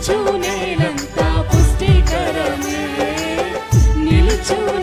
నిలుచు నేలంతా పుష్టికరమే. నిలుచు